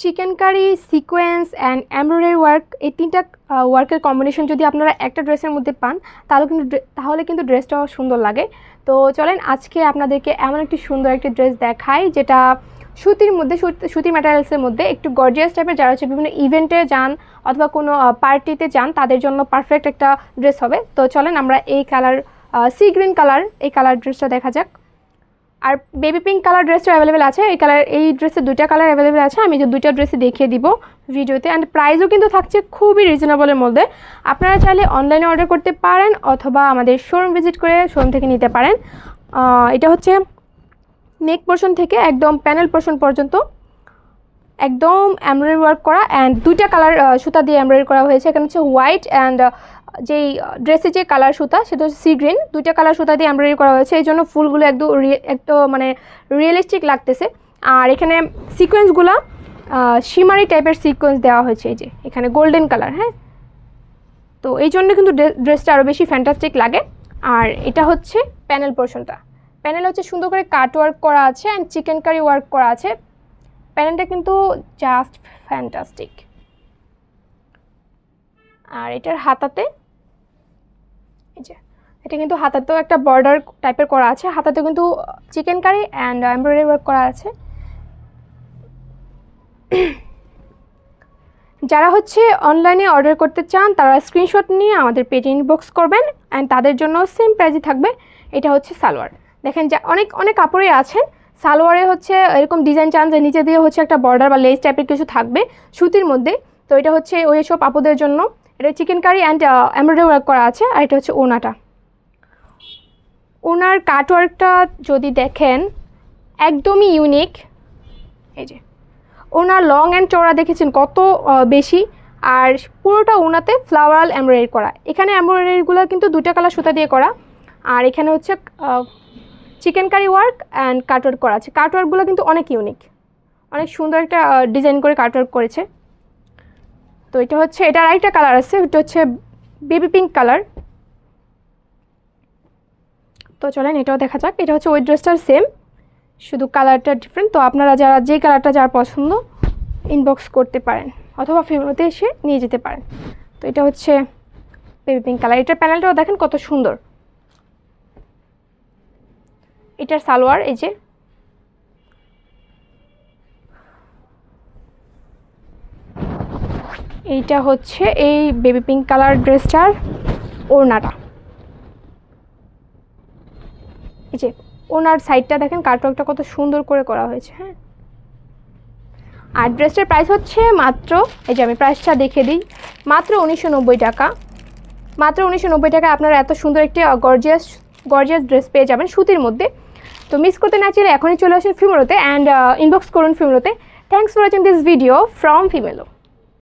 Chikankari, sequence and embroidery work, এই তিনটা ওয়ার্কের কম্বিনেশন যদি আপনারা একটা ড্রেসের মধ্যে পান, তাহলে কিন্তু তাহলে কিন্তু ড্রেসটাও সুন্দর লাগে। তো চলেন আজকে আপনাদেরকে এমন একটি সুন্দর একটি ড্রেস দেখাই, যেটা সুতির মধ্যে, সুতি ম্যাটেরিয়ালসের মধ্যে একটু গর্জিয়াস টাইপের যারা হচ্ছে বিভিন্ন ইভেন্টে যান অথবা কোনো পার্টিতে যান, তাদের জন্য পারফেক্ট একটা ড্রেস হবে। তো চলেন আমরা এই কালার সি গ্রিন কালার এই কালার ড্রেসটা দেখা যাক। আর বেবি পিঙ্ক কালার ড্রেসটা অ্যাভেলেবেল আছে। এই কালার এই ড্রেসের দুইটা কালার অ্যাভেলেবেল আছে। আমি যে দুইটা ড্রেসে দেখিয়ে দিব ভিডিওতে অ্যান্ড প্রাইসও কিন্তু থাকছে খুবই রিজনেবলের মধ্যে। আপনারা চাইলে অনলাইনে অর্ডার করতে পারেন অথবা আমাদের শোরুম ভিজিট করে শোরুম থেকে নিতে পারেন। এটা হচ্ছে নেক পোর্শন থেকে একদম প্যানেল পোর্শন পর্যন্ত। একদম এমব্রয়ডারি ওয়ার্ক করা। অ্যান্ড দুইটা কালার সুতা দিয়ে এমব্রয়ডারি করা হয়েছে। এখানে হচ্ছে হোয়াইট অ্যান্ড যেই ড্রেসের যে কালার সুতা, সেটা হচ্ছে সি গ্রিন দুইটা কালার সুতা দিয়ে এমব্রয়ডারি করা হয়েছে। এই জন্য ফুলগুলো একদম একটু মানে রিয়েলিস্টিক লাগতেছে। আর এখানে সিকোয়েন্সগুলো শিমারি টাইপের সিকোয়েন্স দেওয়া হয়েছে এই যে, এখানে গোল্ডেন কালার হ্যাঁ? তো এই জন্য কিন্তু ড্রেসটা আরও বেশি ফ্যান্টাস্টিক লাগে। আর এটা হচ্ছে প্যানেল পোর্শনটা প্যানেল হচ্ছে সুন্দর করে কাট ওয়ার্ক করা আছে অ্যান্ড চিকেন কারি ওয়ার্ক করা আছে। প্যানেলটা কিন্তু জাস্ট ফ্যান্টাস্টিক আর এটার হাতাতে যে, এটা কিন্তু হাতাতেও একটা বর্ডার টাইপের করা আছে। হাতাতেও কিন্তু chikankari and embroidery work করা আছে। যারা হচ্ছে অনলাইনে অর্ডার করতে চান, তারা স্ক্রিনশট নিয়ে আমাদের পেজে ইনবক্স করবেন অ্যান্ড তাদের জন্য সেম প্রাইজই থাকবে। এটা হচ্ছে সালোয়ার। দেখেন যা অনেক অনেক কাপড়ই আছেন। সালোয়ারে হচ্ছে এরকম ডিজাইন চান যে নিচে দিয়ে হচ্ছে একটা বর্ডার বা লেস টাইপের কিছু থাকবে সুতির মধ্যে। তো এটা হচ্ছে ওই সব আপুদের জন্য। এটা chikankari and embroidery work করা আছে, আর এটা হচ্ছে ওনাটা। ওনার কাটওয়ার্কটা যদি দেখেন, একদমই ইউনিক এই যে, ওনার লং অ্যান্ড চওড়া দেখেছেন কত বেশি, আর পুরোটা ওনাতে ফ্লাওয়ারাল এমব্রয়ডারি করা। এখানে এমব্রয়ডারিগুলো কিন্তু দুটা কালার সুতা দিয়ে করা। আর এখানে হচ্ছে chikankari work and cutwork করা আছে। কাটওয়ার্কগুলো কিন্তু অনেক ইউনিক অনেক সুন্দর একটা ডিজাইন করে কাটওয়ার্ক করেছে। তো এটা হচ্ছে, এটার আরেকটা কালার আছে, এটা হচ্ছে বেবি পিঙ্ক কালার তো চলেন, এটাও দেখা যাক, এটা হচ্ছে ওই ড্রেসটার সেম শুধু কালারটা ডিফারেন্ট তো আপনারা যারা যে কালারটা যার পছন্দ ইনবক্স করতে পারেন, অথবা ফেব্রুয়ারিতে এসে নিয়ে যেতে পারেন। তো এটা হচ্ছে বেবি পিঙ্ক কালার এটার প্যানেলটাও দেখেন কত সুন্দর। এটার সালোয়ার, এই যে এইটা হচ্ছে এই বেবি পিঙ্ক কালার ড্রেসটার ওড়নাটা। এই যে ওনার সাইডটা দেখেন কাটওয়ার্কটা কত সুন্দর করে করা হয়েছে হ্যাঁ? আর ড্রেসটার প্রাইস হচ্ছে মাত্র, এই যে আমি প্রাইসটা দেখে দিই, মাত্র উনিশশো নব্বই টাকা। মাত্র উনিশশো নব্বই টাকা আপনারা এত সুন্দর একটি গর্জিয়াস গর্জিয়াস ড্রেস পেয়ে যাবেন সুতির মধ্যে। তো মিস করতে না চাইলে এখনই চলে আসুন ফিমেলোতে অ্যান্ড ইনবক্স করুন ফিমেলোতে thanks for watching this video from Femelo